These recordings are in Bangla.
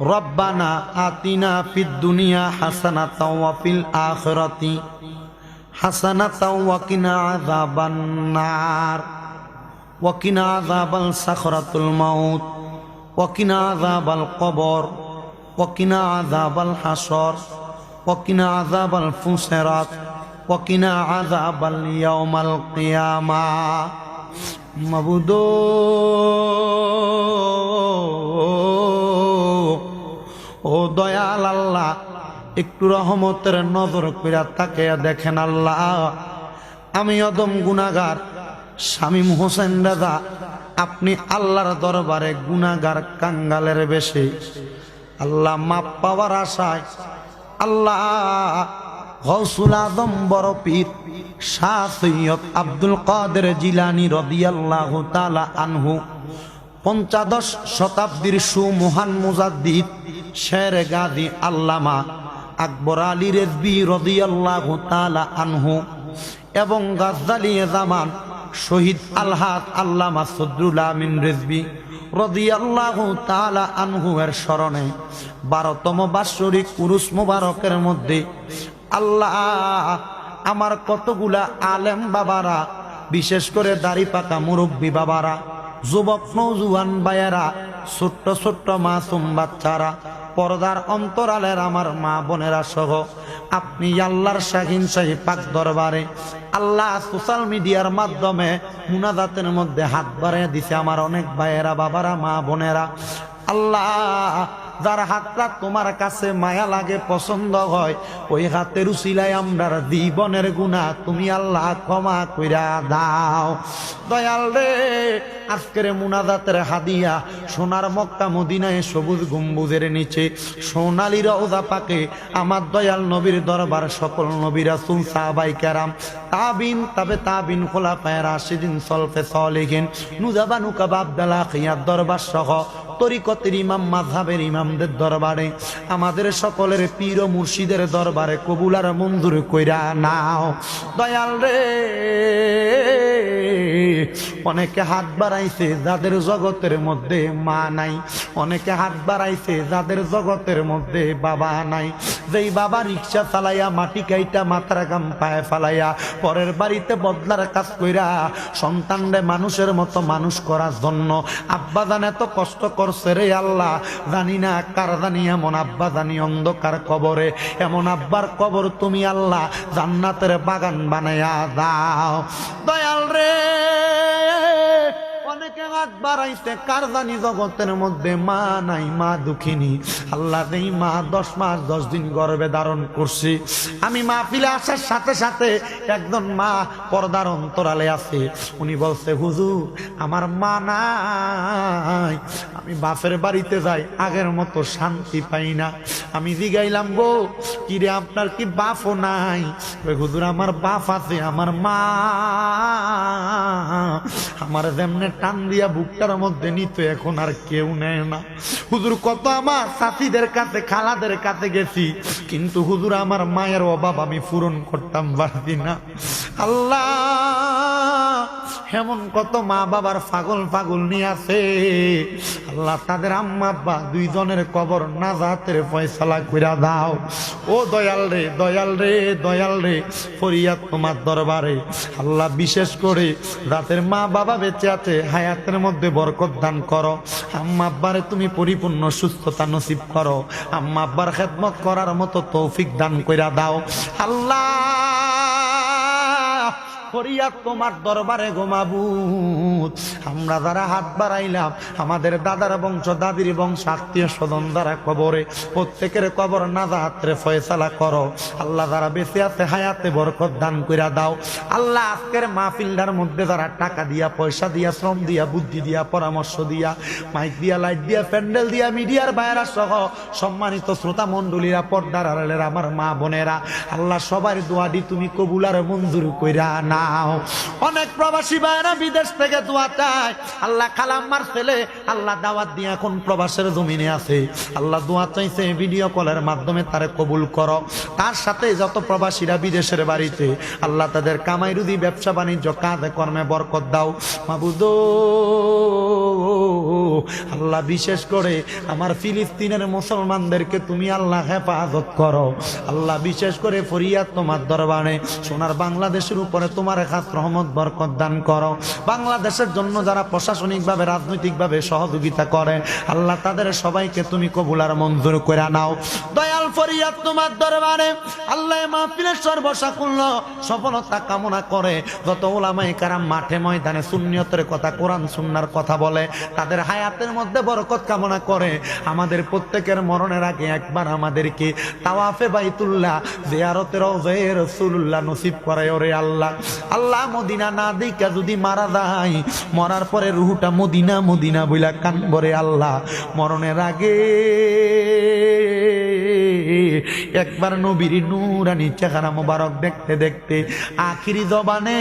রব্বানা আতিনা ফিদ দুনিয়া হাসানাতা ওয়া ফিল আখিরাতি হাসানাতা ওয়া কিনা আযাবান নার। ওয়া কিনা আযাবাল সাখরাতুল মাউত। ওয়া কিনা আযাবাল কবর। ওয়া কিনা আযাবাল হাসর ওয়া কিনা আযাবাল ফুসরাত। ওয়া কিনা আযাবাল ইয়াউমাল কিয়ামা। মাবুদো ও দয়াল আল্লাহ, একটু রহমতের নজর কইরা তাকে দেখেন আল্লাহ, আমি অদম গুনাগার শামীম হোসেন দাদা আপনি আল্লাহর দরবারে গুনাগার কাঙ্গালের বেশে। আল্লাহ মাপ পাওয়ার আশায়, আল্লাহ গৌসুল আদম বড় পীর শাহ সৈয়দ আব্দুল কাদের জিলানি রদিয়াল্লাহু তালা আনহু পঞ্চাদশ শতাব্দীর সুমহান মুজাদ্দিদ, শের গাদি আল্লামা আকবর আলী রেজবি রদিয়াল্লাহু তাআলা আনহু এবং গাজ্জালি জামান শহীদ আলহাদ আল্লামা সদরুল আমিন রেজবি রদিয়াল্লাহু তালা আনহু এর স্মরণে বারোতম বাৎসরিক পুরুষ মুবারকের মধ্যে আল্লাহ আমার কতগুলা আলেম বাবারা, বিশেষ করে দাড়ি পাকা মুরব্বী বাবারা যুবক নৌজুয়ান বায়েরা, ছোট্ট ছোট্ট মাসুম বাচ্চারা, পর্দার অন্তরালের আমার মা বোনেরা সহ, আপনি আল্লাহর শাহিন শাহী পাক দরবারে আল্লাহ সোশ্যাল মিডিয়ার মাধ্যমে মুনাজাতের মধ্যে হাত বাড়িয়ে দিছে আমার অনেক ভাইয়েরা বাবারা, মা বোনেরা। আল্লাহ, যার হাতটা তোমার কাছে মায়া লাগে, পছন্দ হয়, ওই হাতের উচিলায় আমরার জীবনের গুণা তুমি আল্লাহ ক্ষমা কইরা দাও। দয়াল রে, আজকের মুনাজাতের হাদিয়া সোনার মক্কা মদিনায় সবুজ গম্বুজের নিচে, সোনালি রওজা পাকে আমার দয়াল নবীর দরবার, সকল নবীরা সুল সাহাবাই কেরাম, তাবিন, তবে তাবিন খোলা পায়ের আশিদিন সলফে সলেগেন নুজাবানু কাবাব দালা খিয়ার দরবার সহ তরিকতের ইমাম মাঝাবের ইমামদের দরবারে, আমাদের সকলের পীর মুর্শিদের দরবারে কবুলার মঞ্জুর কইরা নাও। দয়াল রে, অনেকে হাত বাড়াইছে যাদের জগতের মধ্যে মা নাই, অনেকে হাত বাড়াইছে যাদের জগতের মধ্যে বাবা নাই। যেই বাবা রিক্সা চালাইয়া মাটি কাইটা মাথার গাম পায়ে ফালাইয়া পরের বাড়িতে বদলার কাজ কইরা সন্তানরে মানুষের মতো মানুষ করার জন্য আব্বা জান এত কষ্ট করছে রে আল্লাহ। জানি না কার জানি এমন আব্বা জানি অন্ধকার কবরে। এমন আব্বার কবর তুমি আল্লাহ জান্নাতের বাগান বানাইয়া দাও। দয়াল রে অনেকে হাত বাড়াইছে? কার জগতের মধ্যে মা নাই, মা দুঃখিনী। আল্লাহ নেই মা দশ মাস, দশ দিন গর্ভে ধারণ করছি। আমি মা ফিলে আসার সাথে সাথে একজন মা পর্দার অন্তরালে আছে। উনি বলছে, হুজুর, আমার মা নাই। আমি বাপের বাড়িতে যাই, আগের মতো শান্তি পাই না। আমি জিগাইলাম, গো, কিরে, আপনার কি বাপও নাই? হুজুর, আমার বাপ আছে, আমার মা। আমার যেমনে টান বুকটার মধ্যে নিত এখন আর কেউ নেয় না। হুজুর, কত আমার সাথীদের কাছে, খালাদের কাছে গেছি, কিন্তু হুজুর, আমার মায়ের অভাব আমি পূরণ করতাম পারছি না। আল্লাহ! এমন কত মা বাবার পাগল পাগল নিয়ে আছে আল্লাহ তাদের আম্মা আব্বা দুইজনের কবর না জাতের ফয়সালা কইরা দাও। ও দয়াল রে দয়াল রে দয়াল রে, ফরিয়াদ তোমার দরবারে। আল্লাহ বিশেষ করে রাতের মা বাবা বেঁচে আছে, হায়াতের মধ্যে বরকত দান করো। আম্মা আব্বারে তুমি পরিপূর্ণ সুস্থতা নসিব করো। আম্মা আব্বার খেদমত করার মতো তৌফিক দান কইরা দাও। আল্লাহ ফরিয়াদ তোমার দরবারে গোমাবুত আমরা যারা হাত বাড়াইলাম, আমাদের দাদার বংশ, দাদির বংশ, আত্মীয় স্বজন দ্বারা কবরে, প্রত্যেকের কবর না যাত্রে ফয়সালা করো। আল্লাহ যারা বেঁচে আছে, হায়াতে বরকত দান কইরা দাও। আল্লাহ আজকের মাহফিলটার মধ্যে যারা টাকা দিয়া, পয়সা দিয়া, শ্রম দিয়া, বুদ্ধি দিয়া, পরামর্শ দিয়া, মাইক দিয়া, লাইট দিয়া, প্যান্ডেল দিয়া, মিডিয়ার বাইরা সহ সম্মানিত শ্রোতা মন্ডলীরা পর্দার আড়ালের আমার মা বোনেরা, আল্লাহ সবার দোয়াডি তুমি কবুলার মঞ্জুর কইরা না নাও অনেক প্রবাসী ভাইরা বিদেশ থেকে দোয়া চায়। আল্লাহ কালাম্মার ছেলে, আল্লাহ দাওয়াত দিয়ে এখন প্রবাসের জমিনে আছে। আল্লাহ দোয়া চাইছে ভিডিও কলের মাধ্যমে তারে কবুল করো। তার সাথে যত প্রবাসীরা বিদেশের বাড়িতে, আল্লাহ তাদের কামাই রুদি ব্যবসা বাণিজ্য, কাজে কর্মে বরকত দাও। মাবুদ, আল্লাহ বিশেষ করে আমার ফিলিস্তিনের মুসলমানদেরকে তুমি আল্লাহ হেফাজত করো। আল্লাহ বিশেষ করে ফরিয়াদ তোমার দরবারে। সোনার বাংলাদেশের উপরে তোমার খাস রহমত, বরকত দান করো। বাংলাদেশের জন্য যারা প্রশাসনিকভাবে, রাজনৈতিকভাবে সহযোগিতা করে, আল্লাহ তাদের সবাইকে তুমি কবুলার মঞ্জুর করে নাও। দয়াল ফরিয়াদ তোমার দরবারে। আল্লাহ মাহফিলের সর্বসাকুল্য সফলতা কামনা করে। যত ওলামাই কারাম মাঠে ময়দানে শূন্যতের কথা, কোরআন, সুন্নার কথা বলে, তাদের হায়াতের মধ্যে বরকত কামনা করে। আমাদের প্রত্যেকের মরণের আগে একবার আমাদেরকে তাওয়াফে বাইতুল্লাহ জিয়ারতের রওজায়ে রাসূলুল্লাহ নসিব করে ওরে আল্লাহ। আল্লাহ মদিনা না দিকা যদি মারা যায়, মরার পরে রুহুটা মদিনা মদিনা বইলা কান বরে আল্লাহ। মরণের আগে একবার নবীর নুরানি চেহারা মোবারক দেখতে দেখতে আখিরি জবানে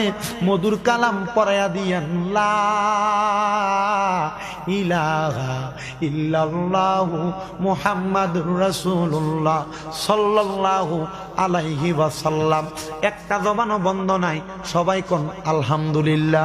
মধুর কালাম পরায়া দিয়ান, লা ইলাহা ইল্লাল্লাহু মুহাম্মাদুর রাসূলুল্লাহ সাল্লাল্লাহু আলাইহি ওয়াসাল্লাম। একটা জবানও বন্ধ নাই, সবাই কোন, আলহামদুলিল্লাহ।